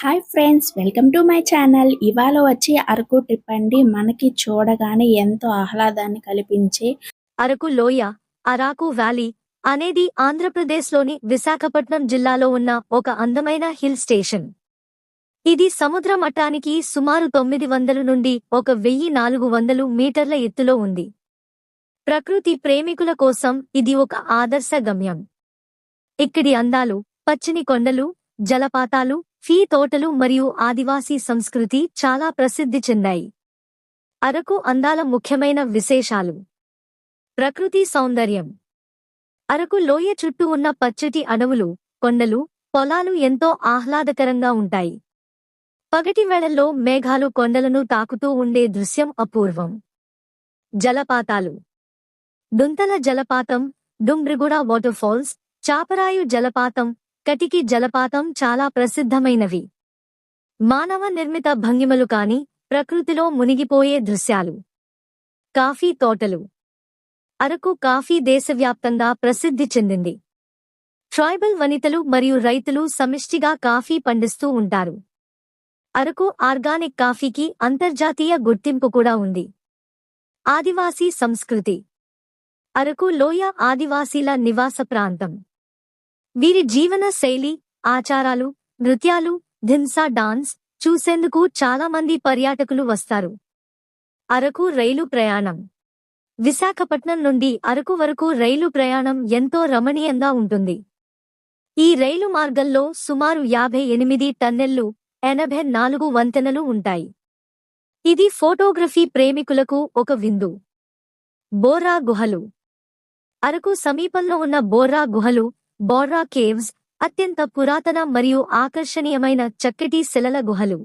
Hi friends welcome to my channel. ఇవాళ వచ్చి Araku trip అండి. మనకి చూడగానే ఎంతో ఆహ్లాదాన్ని కల్పించే అరకు లోయ అరాకు వ్యాలీ అనేది ఆంధ్రప్రదేశ్లోని విశాఖపట్నం జిల్లాలో ఉన్న ఒక అందమైన హిల్ స్టేషన్. ఇది సముద్ర మట్టానికి సుమారు తొమ్మిది వందలు నుండి ఒక వెయ్యి నాలుగు వందలు మీటర్ల ఎత్తులో ఉంది. ప్రకృతి ప్రేమికుల కోసం ఇది ఒక ఆదర్శ గమ్యం. ఇక్కడి అందాలు పచ్చని కొండలు జలపాతాలు ఫీ తోటలు మరియు ఆదివాసీ సంస్కృతి చాలా ప్రసిద్ధి చెందాయి. అరకు అందాల ముఖ్యమైన విశేషాలు. ప్రకృతి సౌందర్యం. అరకు లోయ చుట్టూ ఉన్న పచ్చటి అడవులు కొండలు పొలాలు ఎంతో ఆహ్లాదకరంగా ఉంటాయి. పగటి వేళల్లో మేఘాలు కొండలను తాకుతూ ఉండే దృశ్యం అపూర్వం. జలపాతాలు. దుంతల జలపాతం డుంబ్రిగూడ వాటర్ఫాల్స్ చాపరాయు జలపాతం కటికి జలపాతం చాలా ప్రసిద్ధమైనవి. మానవ నిర్మిత భంగిమలు కాని ప్రకృతిలో మునిగిపోయే దృశ్యాలు. కాఫీ తోటలు. అరకు కాఫీ దేశవ్యాప్తంగా ప్రసిద్ధి చెందింది. ట్రైబల్ వనితలు మరియు రైతులు సమిష్టిగా కాఫీ పండిస్తూ ఉంటారు. అరకు ఆర్గానిక్ కాఫీకి అంతర్జాతీయ గుర్తింపు కూడా ఉంది. ఆదివాసీ సంస్కృతి. అరకు లోయ ఆదివాసీల నివాస ప్రాంతం. వీరి జీవన శైలి ఆచారాలు నృత్యాలు ధింసా డాన్స్ చూసేందుకు చాలా మంది పర్యాటకులు వస్తారు. అరకు రైలు ప్రయాణం. విశాఖపట్నం నుండి అరకు వరకు రైలు ప్రయాణం ఎంతో రమణీయంగా ఉంటుంది. ఈ రైలు మార్గంలో సుమారు యాభై ఎనిమిది టన్నెళ్ళు ఎనభై నాలుగు వంతెనలు ఉంటాయి. ఇది ఫోటోగ్రఫీ ప్రేమికులకు ఒక విందు. బోర్రా గుహలు. అరకు సమీపంలో ఉన్న బోర్రా గుహలు బోర్రా కేవ్స్ అత్యంత పురాతన మరియు ఆకర్షణీయమైన చక్కటి శిలల గుహలు.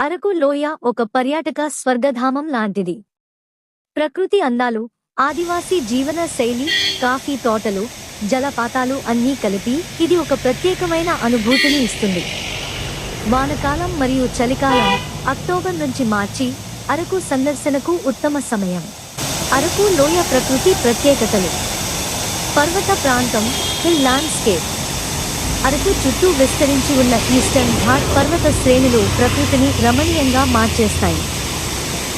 అరకు లోయ ఒక పర్యాటక స్వర్గధామం లాంటిది. ప్రకృతి అందాలు ఆదివాసీ జీవన శైలి కాఫీ తోటలు జలపాతాలు అన్నీ కలిపి ఇది ఒక ప్రత్యేకమైన అనుభూతిని ఇస్తుంది. వానకాలం మరియు చలికాలం అక్టోబర్ నుంచి మార్చి అరకు సందర్శనకు ఉత్తమ సమయం. అరకు లోయ ప్రకృతి ప్రత్యేకతలు. పర్వత ప్రాంతం హిల్ ల్యాండ్స్కేప్. అరకు చుట్టూ విస్తరించి ఉన్న ఈస్టర్న్ ఘాట్ పర్వత శ్రేణులు ప్రకృతిని రమణీయంగా మార్చేస్తాయి.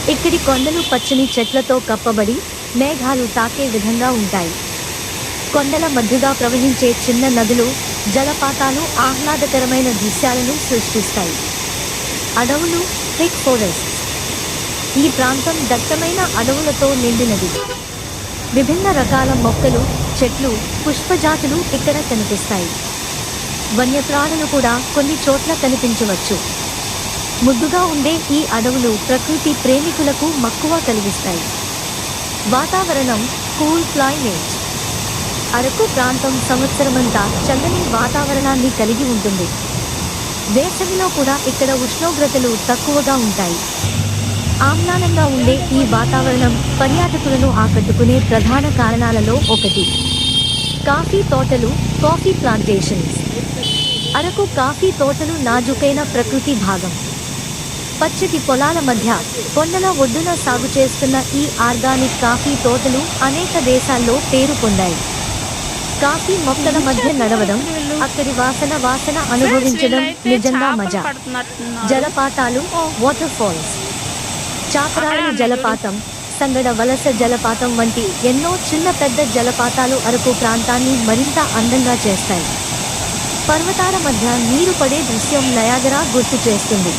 ఇక్కడి కొండలు పచ్చని చెట్లతో కప్పబడి మేఘాలు తాకే విధంగా ఉంటాయి. కొండల మధ్యగా ప్రవహించే చిన్న నదులు జలపాతాలు ఆహ్లాదకరమైన దృశ్యాలను సృష్టిస్తాయి. అడవులు థిక్ ఫారెస్ట్. ఈ ప్రాంతం దట్టమైన అడవులతో నిండినది. విభిన్న రకాల మొక్కలు చెట్లు పుష్పజాతులు ఇక్కడ కనిపిస్తాయి. వన్యప్రాణులు కూడా కొన్ని చోట్ల కనిపించవచ్చు. ముద్దుగా ఉండే ఈ అడవులు ప్రకృతి ప్రేమికులకు మక్కువ కలిగిస్తాయి. వాతావరణం కూల్ క్లైమేట్. అరకు ప్రాంతం సంవత్సరమంతా చల్లని వాతావరణాన్ని కలిగి ఉంటుంది. వేసవిలో కూడా ఇక్కడ ఉష్ణోగ్రతలు తక్కువగా ఉంటాయి. ఆమ్లానంగా ఉండే ఈ వాతావరణం పర్యాటకులను ఆకట్టుకునే ప్రధాన కారణాలలో ఒకటి. కాఫీ తోటలు కాఫీ ప్లాంటేషన్స్. అరకు కాఫీ తోటలు నాజుకైన ప్రకృతి భాగం. పచ్చటి పొలాల మధ్య కొండల ఒడ్డున సాగు చేస్తున్న ఈ ఆర్గానిక్ కాఫీ తోటలు అనేక దేశాల్లో పేరు పొందాయి. కాఫీ మొక్కల మధ్య నడవడం అక్కడి వాసన వాసన అనుభవించడం నిజంగా మజా. జలపాతాలు వాటర్ ఫాల్స్ చాపరాయి జలపాతం సంగడ వలస జలపాతం వంటి ఎన్నో చిన్న పెద్ద జలపాతాలు అరకు ప్రాంతాన్ని మరింత అందంగా చేస్తాయి. పర్వతాల మధ్య నీరు పడే దృశ్యం నయాగరా గుర్తు చేస్తుంది.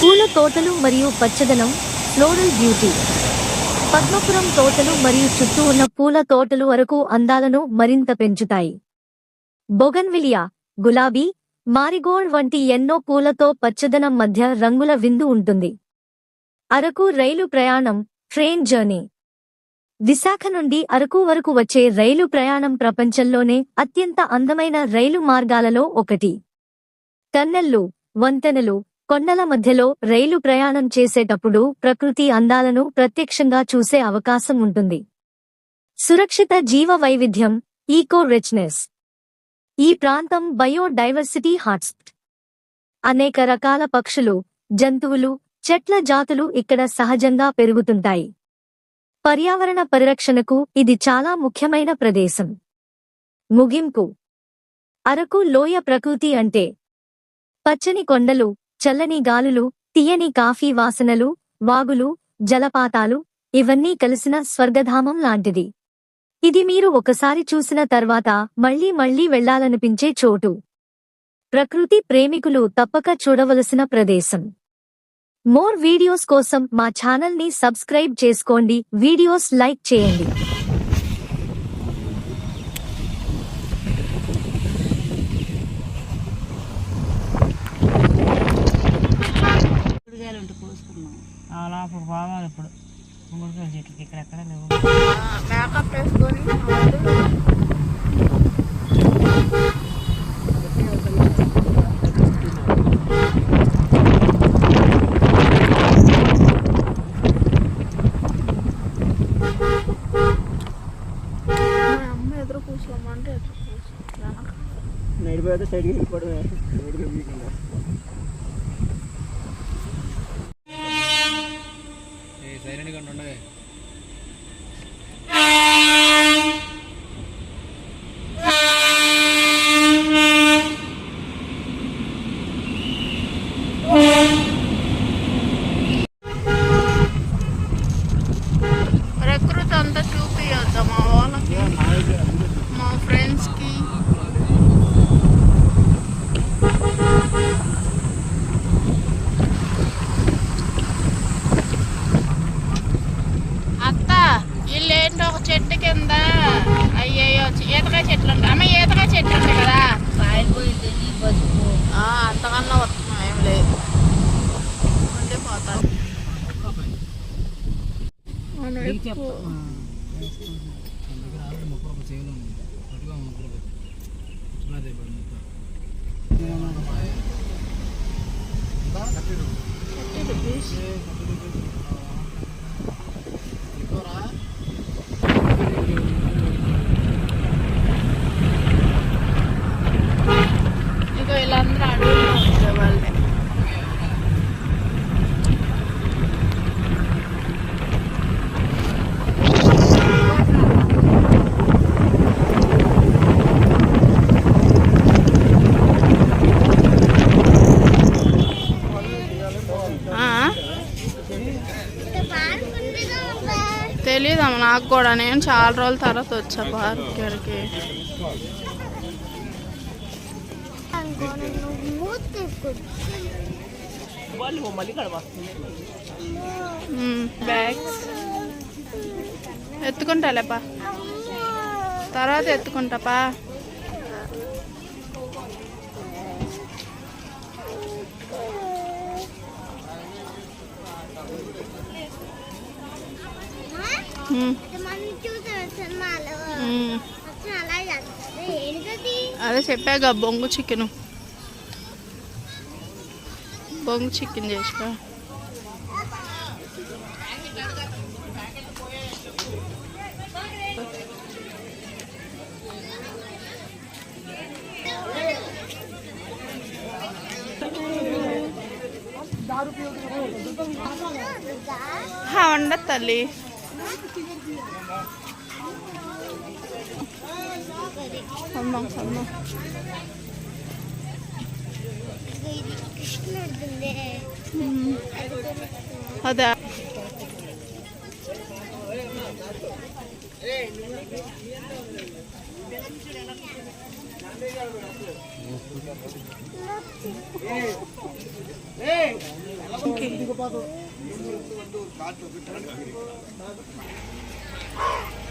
పూల తోటలు మరియు పచ్చదనం ఫ్లోరల్ బ్యూటీ. పద్మపురం తోటలు మరియు చుట్టూ ఉన్న పూల తోటలు వరకు అందాలను మరింత పెంచుతాయి. బొగన్విలియా గులాబీ మారిగోల్డ్ వంటి ఎన్నో పూలతో పచ్చదనం మధ్య రంగుల విందు ఉంటుంది. అరకు రైలు ప్రయాణం ట్రైన్ జర్నీ. విశాఖ నుండి అరకు వరకు వచ్చే రైలు ప్రయాణం ప్రపంచంలోనే అత్యంత అందమైన రైలు మార్గాలలో ఒకటి. టన్నెల్లు వంతెనలు కొండల మధ్యలో రైలు ప్రయాణం చేసేటప్పుడు ప్రకృతి అందాలను ప్రత్యక్షంగా చూసే అవకాశం ఉంటుంది. సురక్షిత జీవ వైవిధ్యం ఈకో రిచ్నెస్ ఈ ప్రాంతం బయోడైవర్సిటీ హాట్స్పాట్. అనేక రకాల పక్షులు జంతువులు చెట్ల జాతులు ఇక్కడ సహజంగా పెరుగుతుంటాయి. పర్యావరణ పరిరక్షణకు ఇది చాలా ముఖ్యమైన ప్రదేశం. ముగింపు. అరకు లోయ ప్రకృతి అంటే పచ్చని కొండలు చల్లని గాలులు తీయని కాఫీ వాసనలు వాగులు జలపాతాలు ఇవన్నీ కలిసిన స్వర్గధామం లాంటిది. ఇది మీరు ఒకసారి చూసిన తర్వాత మళ్ళీ మళ్ళీ వెళ్ళాలనిపించే చోటు. ప్రకృతి ప్రేమికులు తప్పక చూడవలసిన ప్రదేశం. మోర్ వీడియోస్ కోసం మా ఛానల్ని సబ్స్క్రైబ్ చేసుకోండి. వీడియోస్ లైక్ చేయండి. ఇప్పుడు. చెట్లకి లేవు. మేకప్ వేసుకొని സൈഡിൽ കൂടെ സൈലന്റ് കണ്ടുണ്ടേ ఈతకాయ చెట్లు ఉంటాయి. అమ్మ ఈతకాయ చెట్లు ఉంటాయి కదా. ఆ, అంతకన్నా వస్తున్నాం ఏం లేదు ఉండిపోతాను మనం ఎక్కువ దగ్గర నాకు కూడా నేను చాలా రోజుల తర్వాత వచ్చా పార్క్ ఇక్కడికి బ్యాగ్స్. ఎత్తుకుంటాలేపా తర్వాత ఎత్తుకుంటాపా అదే చెప్పాగా బొంగు చికెన్. బొంగు చికెన్ చేసుకో ఉండదు తల్లి. Tamam tamam. Hmm. Hadi.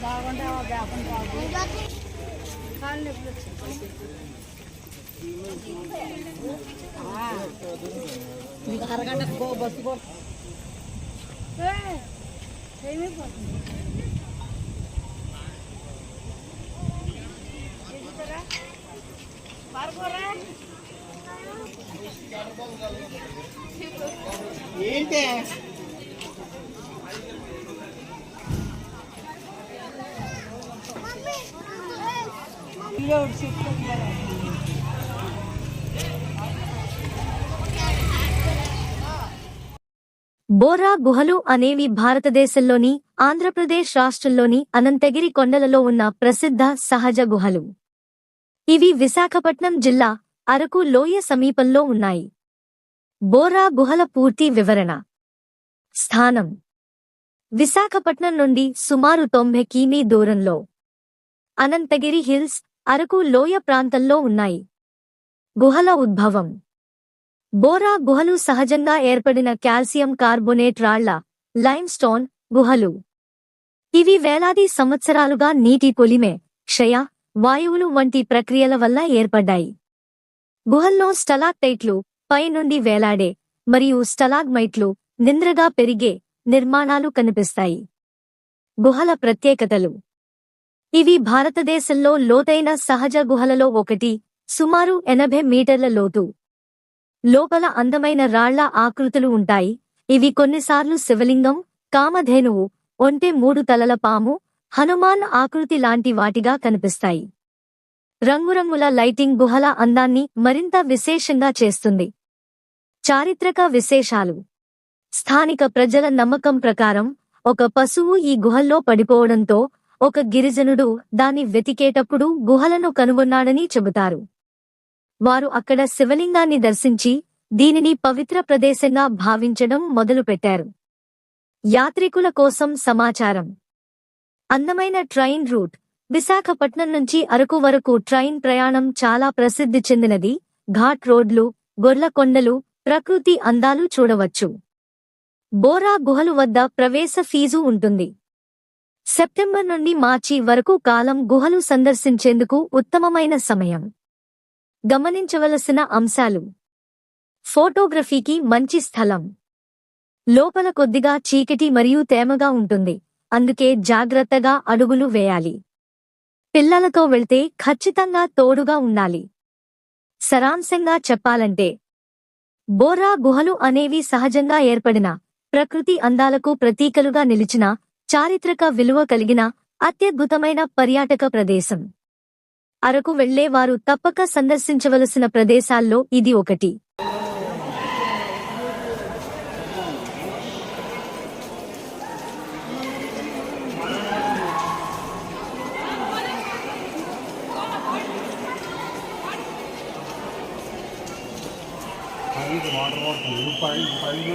బాగుంటావా బాగుంటావా అమ్మా అమ్మా అదే ఏంటి? బోరా గుహలు అనేవి భారతదేశంలోని ఆంధ్రప్రదేశ్ రాష్ట్రంలోని అనంతగిరి కొండలలో ఉన్న ప్రసిద్ధ సహజ గుహలు. ఇవి విశాఖపట్నం జిల్లా అరకు లోయ సమీపంలో ఉన్నాయి. బోరా గుహల పూర్తి వివరణ. స్థానం. విశాఖపట్నం నుండి సుమారు తొంభై కిమీ దూరంలో. అనంతగిరి హిల్స్ అరకు లోయ ప్రాంతంలో ఉన్నాయి. గుహల ఉద్భవం. బోరా గుహలు సహజంగా ఏర్పడిన కాల్సియం కార్బొనేట్ రాళ్ళ లైమ్స్టోన్ గుహలు. ఇవి వేలాది సంవత్సరాలుగా నీటి పొలిమే క్షయ వాయువులు వంటి ప్రక్రియల వల్ల ఏర్పడ్డాయి. గుహల్లో స్టలాక్టైట్లు పైనుండి వేలాడే మరియు స్టలాగ్మైట్లు నింద్రగా పెరిగే నిర్మాణాలు కనిపిస్తాయి. గుహల ప్రత్యేకతలు. ఇవి భారతదేశంలో లోతైన సహజ గుహలలో ఒకటి సుమారు ఎనభై మీటర్ల లోతు. లోపల అందమైన రాళ్ళ ఆకృతులు ఉంటాయి. ఇవి కొన్నిసార్లు శివలింగం కామధేనువు ఒంటె మూడు తలల పాము హనుమాన్ ఆకృతి లాంటి వాటిగా కనిపిస్తాయి. రంగురంగుల లైటింగ్ గుహల అందాన్ని మరింత విశేషంగా చేస్తుంది. చారిత్రక విశేషాలు. స్థానిక ప్రజల నమ్మకం ప్రకారం ఒక పశువు ఈ గుహల్లో పడిపోవడంతో ఒక గిరిజనుడు దాన్ని వెతికేటప్పుడు గుహలను కనుగొన్నాడని చెబుతారు. వారు అక్కడ శివలింగాన్ని దర్శించి దీనిని పవిత్ర ప్రదేశంగా భావించడం మొదలుపెట్టారు. యాత్రికుల కోసం సమాచారం. అందమైన ట్రైన్ రూట్. విశాఖపట్నం నుంచి అరకు వరకు ట్రైన్ ప్రయాణం చాలా ప్రసిద్ధి చెందినది. ఘాట్ రోడ్లు గొర్లకొండలు ప్రకృతి అందాలు చూడవచ్చు. బోరా గుహలు వద్ద ప్రవేశ ఫీజు ఉంటుంది. సెప్టెంబర్ నుండి మార్చి వరకు కాలం గుహలు సందర్శించేందుకు ఉత్తమమైన సమయం. గమనించవలసిన అంశాలు. ఫోటోగ్రఫీకి మంచి స్థలం. లోపల కొద్దిగా చీకటి మరియు తేమగా ఉంటుంది. అందుకే జాగ్రత్తగా అడుగులు వేయాలి. పిల్లలతో వెళ్తే ఖచ్చితంగా తోడుగా ఉండాలి. సరాంశంగా చెప్పాలంటే బోరా గుహలు అనేవి సహజంగా ఏర్పడిన ప్రకృతి అందాలకు ప్రతీకలుగా నిలిచిన చారిత్రక విలువ కలిగిన అత్యద్భుతమైన పర్యాటక ప్రదేశం. అరకు వెళ్ళేవారు తప్పక సందర్శించవలసిన ప్రదేశాల్లో ఇది ఒకటి వాటర్ వాటర్ పైన పైన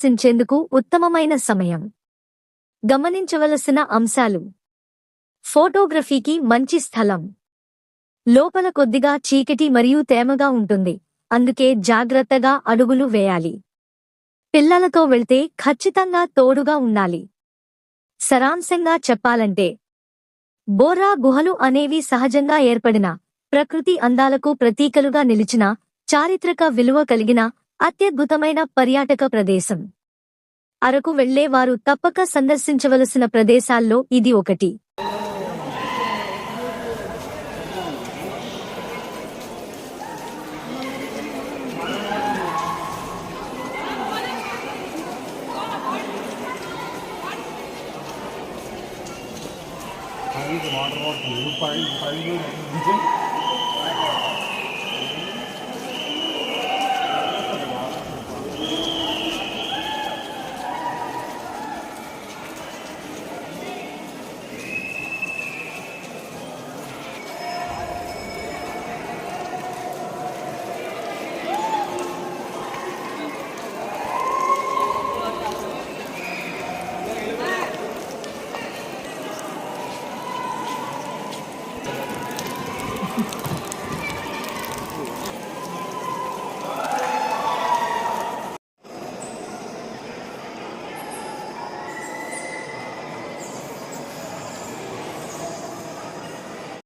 చర్చించేందుకు ఉత్తమమైన సమయం. గమనించవలసిన అంశాలు. ఫోటోగ్రఫీకి మంచి స్థలం. లోపల కొద్దిగా చీకటి మరియు తేమగా ఉంటుంది. అందుకే జాగ్రత్తగా అడుగులు వేయాలి. పిల్లలతో వెళ్తే ఖచ్చితంగా తోడుగా ఉండాలి. సరాంశంగా చెప్పాలంటే బోర్రా గుహలు అనేవి సహజంగా ఏర్పడిన ప్రకృతి అందాలకు ప్రతీకలుగా నిలిచిన చారిత్రక విలువ కలిగిన అత్యద్భుతమైన పర్యాటక ప్రదేశం అరకు వెళ్ళేవారు తప్పక సందర్శించవలసిన ప్రదేశాల్లో ఇది ఒకటి వాటర్ వాటర్ పైన పైన